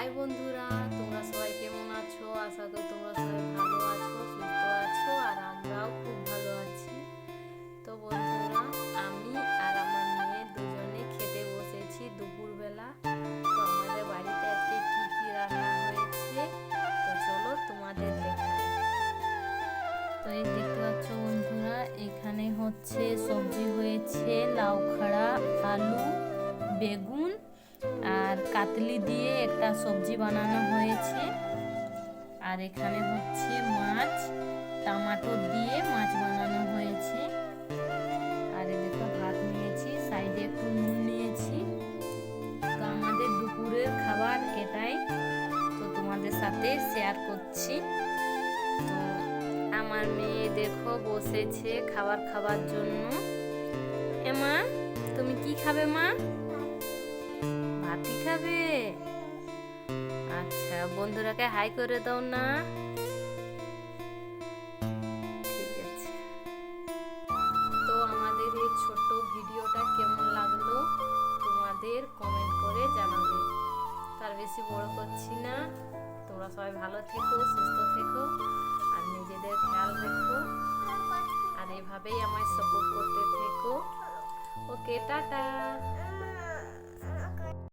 High বন্ধুরা, তোমরা সবাই কেমন আছো? আশা করি তোমরা সবাই ভালো আছো, সুস্থ আছো, আর আমরাও খুব ভালো আছি। তো বন্ধুরা, আমি আর আমার মেয়ে দুজনে খেতে বসেছি দুপুরবেলা। তো আমাদের বাড়িতে আজকে কি কি রান্না হয়েছে? তো চলো তোমাদের তো এই দেখতে পাচ্ছ বন্ধুরা, এখানে হচ্ছে সবজি হয়েছে, লাউ খাড়া, আলু, বেগুন কাতলি দিয়ে একটা সবজি বানানো হয়েছে। আর এখানে হচ্ছে মাছ, টমাটো দিয়ে মাছ বানানো হয়েছে। আর দেখো ভাত নিয়েছি, সাইডে একটু নুন নিয়েছি। তো আমাদের দুপুরের খাবার এটাই। তো তোমাদের সাথে শেয়ার করছি। আমার মেয়ে দেখো বসেছে খাবার খাবার জন্য। এমা তুমি কি খাবে মা? খাবে আচ্ছা বন্ধুরাকে হাই করে দাও না। ঠিক আছে। তো আমাদের এই ছোট্ট ভিডিওটা কেমন লাগল তোমাদের কমেন্ট করে জানাবে। তার বেশি বড় করছি না। তোমরা সবাই ভালো থেকো, সুস্থ থেকো, আর নিজেদের খেয়াল রেখো। আর এভাবেই আমায় সাপোর্ট করতে থেকো। Okay tata.